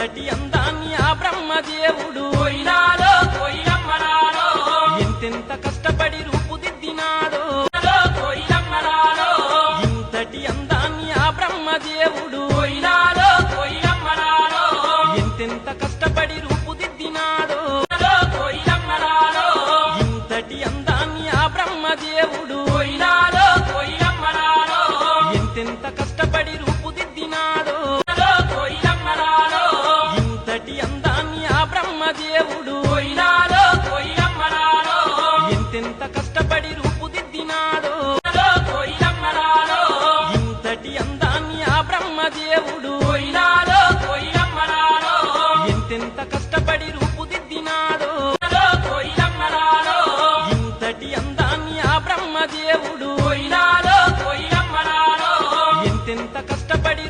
అంతటి అందాన్ని ఆ బ్రహ్మదేవుడు ఇంతెంత కష్టపడి రూపుదిద్దినాడు. ఇంతటి అందాన్ని ఆ బ్రహ్మదేవుడు ఇంతెంత కష్టపడి రూపుదిద్దినాడు. ఇంతటి అందాన్ని ఆ బ్రహ్మదేవుడు ఇంతెంత కష్టపడి రూపు ఎంత కష్టపడి రూపుదిద్దినాడో ఇంతటి అందాన్ని ఆ బ్రహ్మదేవుడు ఎంతెంత కష్టపడి రూపుదిద్దినాడో ఇంతటి అందాన్ని ఆ బ్రహ్మదేవుడు ఎంతెంత కష్టపడి